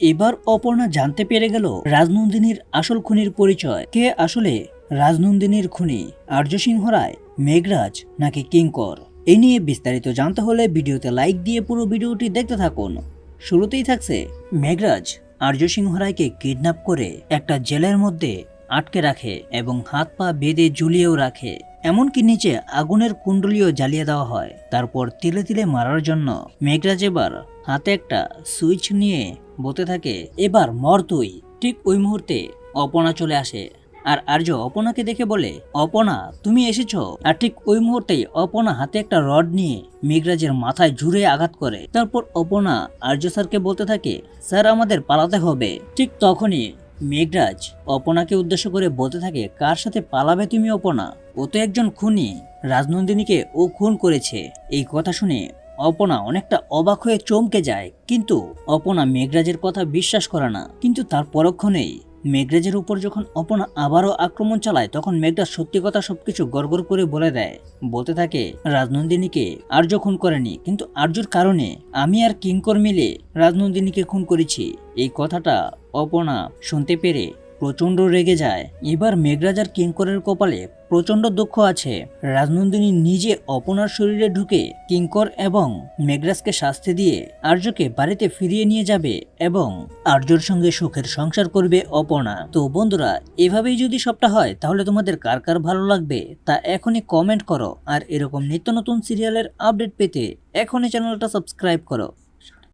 এবার অপর্ণা জানতে পেরে গেল রাজনন্দিনীর আসল খুনির পরিচয়। কে আসলে রাজনন্দিনীর খুনি? আর্য সিংহ রায়, মেঘরাজ নাকি কিঙ্কর? এই নিয়ে বিস্তারিত জানতে হলে ভিডিওতে লাইক দিয়ে পুরো ভিডিওটি দেখতে থাকুন। শুরুতেই থাকছে মেঘরাজ আর্য সিংহ রায়কে কিডন্যাপ করে একটা জেলের মধ্যে আটকে রাখে এবং হাত পা বেঁধে ঝুলিয়েও রাখে। এমনকি নিচে আগুনের কুণ্ডলিও জ্বালিয়ে দেওয়া হয়। তারপর তিলে তিলে মারার জন্য মেঘরাজ এবার হাতে একটা সুইচ নিয়ে বলতে থাকে, এবার মর তুই। ঠিক ওই মুহূর্তে অপনা চলে আসে। আর আর্য অপনাকে দেখে বলে, অপনা, তুমি এসেছ? আর ঠিক ওই মুহূর্তেই অপনা হাতে একটা রড নিয়ে মেঘরাজের মাথায় জুড়ে আঘাত করে। তারপর অপনা আর্য স্যারকে বলতে থাকে, স্যার, আমাদের পালাতে হবে। ঠিক তখনই মেঘরাজ, অপনাকে উদ্দেশ্য করে বলতে থাকে, কার সাথে পালাবে তুমি অপনা? ও তো একজন খুনি। রাজনন্দিনীকে ও খুন করেছে। এই কথা শুনে অপনা অনেকটা অবাক হয়ে চমকে যায়। কিন্তু অপনা মেঘরাজের কথা বিশ্বাস করে না। কিন্তু তার পরক্ষণেই মেঘরাজের উপর যখন অপনা আবারও আক্রমণ চালায়, তখন মেঘরাজ সত্যি কথা সবকিছু গড়গড় করে বলে দেয়। বলতে থাকে, রাজনন্দিনীকে আর্য খুন করেনি, কিন্তু আর্যর কারণে আমি আর কিঙ্কর মিলে রাজনন্দিনীকে খুন করেছি। এই কথাটা অপনা শুনতে পেরে প্রচণ্ড রেগে যায়। এবার মেঘরাজার কিঙ্করের কপালে প্রচণ্ড দুঃখ আছে। রাজনন্দিনী নিজে অপনার শরীরে ঢুকে কিঙ্কর এবং মেঘরাজকে শাস্তি দিয়ে আর্যকে বাড়িতে ফিরিয়ে নিয়ে যাবে এবং আর্যর সঙ্গে সুখের সংসার করবে অপনা তো বন্ধুরা, এভাবেই যদি সবটা হয়, তাহলে তোমাদের কার কার ভালো লাগবে তা এখনই কমেন্ট করো। আর এরকম নিত্য নতুন সিরিয়ালের আপডেট পেতে এখনই চ্যানেলটা সাবস্ক্রাইব করো।